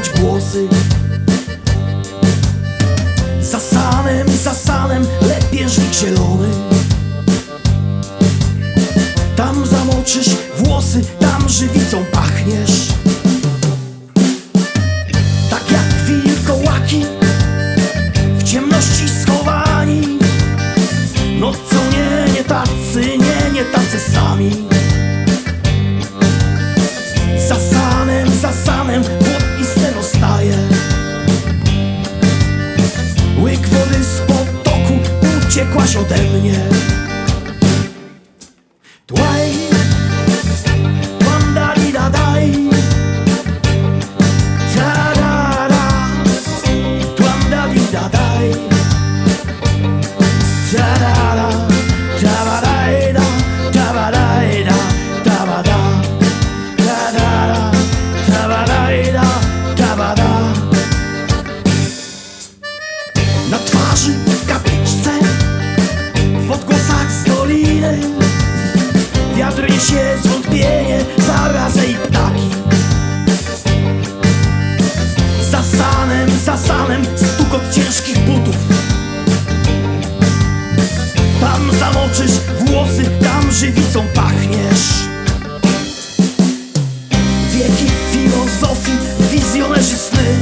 głosy. Za sanem, za sanem lepieżnik zielony. Tam zamoczysz włosy, tam żywicą pachniesz. Tak jak wilkołaki w ciemności schowani. No co nie, nie tacy, nie, nie tacy sami uciekłaś ode mnie filozofii Wizjonerzy sny.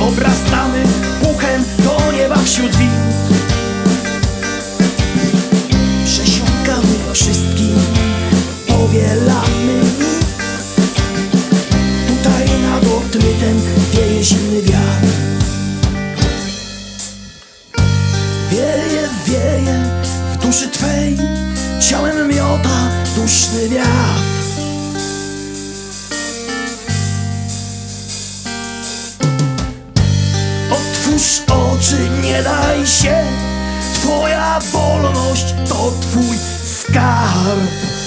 Obrastamy puchem do nieba wśród wind Przesiąkamy wszystkim, powielamy. Tutaj nad odmytem wieje zimny wiatr. Wieje, wieje w duszy Twej Ciałem miota duszny wiatr Otwórz oczy, nie daj się. Twoja wolność to twój skarb